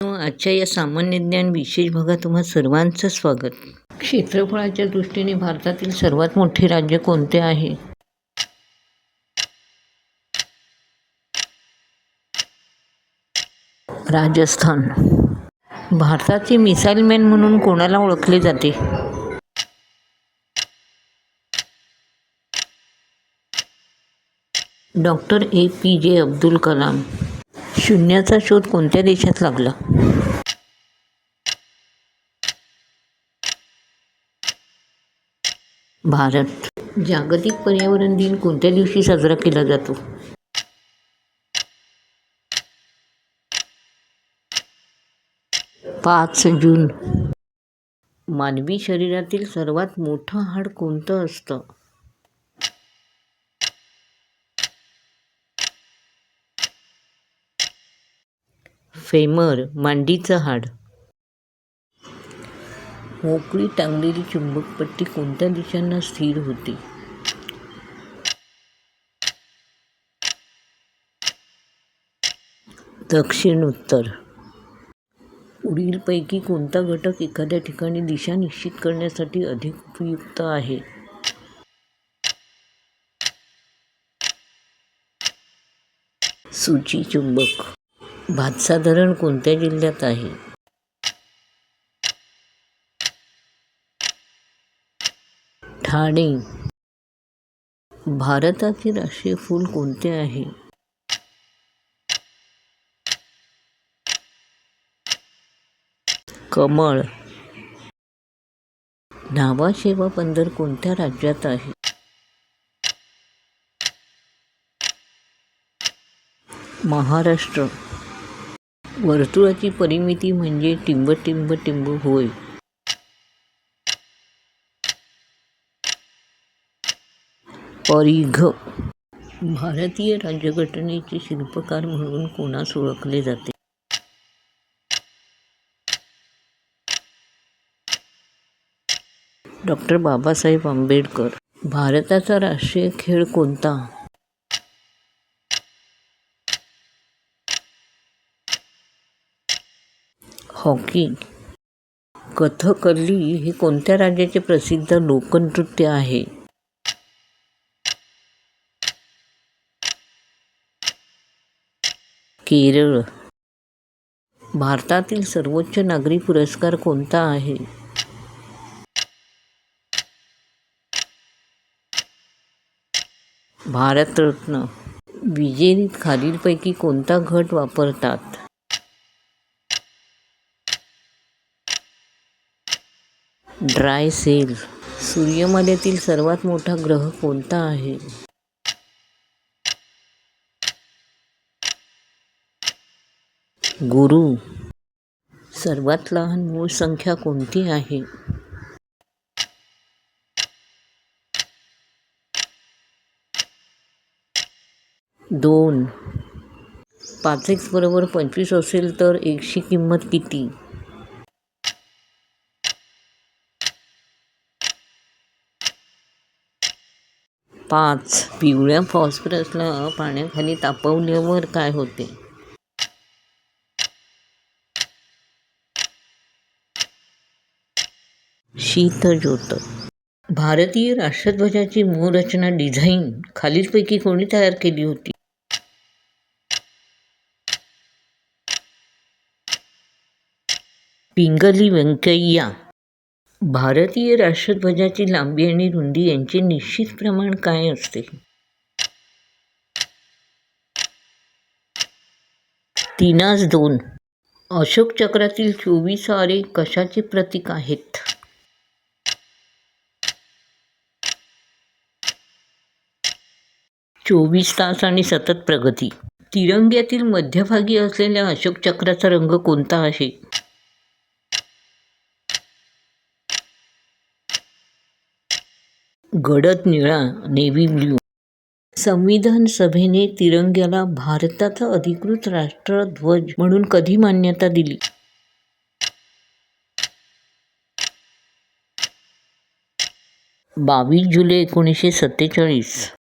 आजच्या या सामान्य ज्ञान विशेष भागात तुम्हा सर्वांचं स्वागत. क्षेत्रफळाच्या दृष्टीने भारतातील सर्वात मोठे राज्य कोणते आहे? राजस्थान. भारताचे मिसाईल मॅन म्हणून कोणाला ओळखले जाते? डॉक्टर ए पी जे अब्दुल कलाम. शून्याचा शोध कोणत्या देशात लागला? भारत. जागतिक पर्यावरण दिन कोणत्या दिवशी साजरा केला जातो? पाच जून. मानवी शरीरातील सर्वात मोठं हाड कोणतं असतं? फेमर मांडीचं हाड. मोकळी टांगलेली चुंबकपट्टी कोणत्या दिशांना स्थिर होती? दक्षिण उत्तर पुढीलपैकी कोणता घटक एखाद्या ठिकाणी दिशा निश्चित करण्यासाठी अधिक उपयुक्त आहे? सूची चुंबक. भातसा धरण कोणत्या जिल्ह्यात आहे? ठाणे. भारताचे राष्ट्रीय फूल कोणते आहे? कमळ. न्हावा शेवा बंदर कोणत्या राज्यात आहे? महाराष्ट्र. वर्तुळाची परिमिती म्हणजे टिंब टिंब टिंब होय. परिघ. भारतीय राज्यघटनेचे शिल्पकार म्हणून कोणास ओळखले जाते? डॉक्टर बाबासाहेब आंबेडकर. भारताचा राष्ट्रीय खेळ कोणता? हॉकी कथकली हे कोणत्या राज्याचे प्रसिद्ध लोकनृत्य आहे? केरळ. भारतातील सर्वोच्च नागरी पुरस्कार कोणता आहे? भारतरत्न. विजेरीत खालीलपैकी कोणता घट वापरतात? Dry cell. सूर्यमालेतील सर्वात मोठा ग्रह कोणता आहे? गुरु. सर्वात लहान मूळ संख्या कोणती आहे? दोन. पाच एक्स बरोबर पंचवीस असेल तर एकशी किंमत किती? पाच. पिवळ्या फॉस्फरसला पाण्याखाली तापवल्यावर काय होते? शीतज्योत. भारतीय राष्ट्रध्वजाची मूळ रचना डिझाईन खालीलपैकी कोणी तयार केली होती? पिंगली व्यंकय्या. भारतीय राष्ट्रध्वजाची लांबी आणि रुंदी यांचे निश्चित प्रमाण काय असते? तीनास दोन. अशोक चक्रातील चोवीस आरे कशाचे प्रतीक आहेत? चोवीस तास आणि सतत प्रगती. तिरंग्यातील मध्यभागी असलेल्या अशोक चक्राचा रंग कोणता आहे? गडद निळा नेव्ही ब्ल्यू संविधान सभेने तिरंग्याला भारताचा अधिकृत राष्ट्रध्वज म्हणून कधी मान्यता दिली? बावीस जुलै एकोणीसशे सत्तेचाळीस.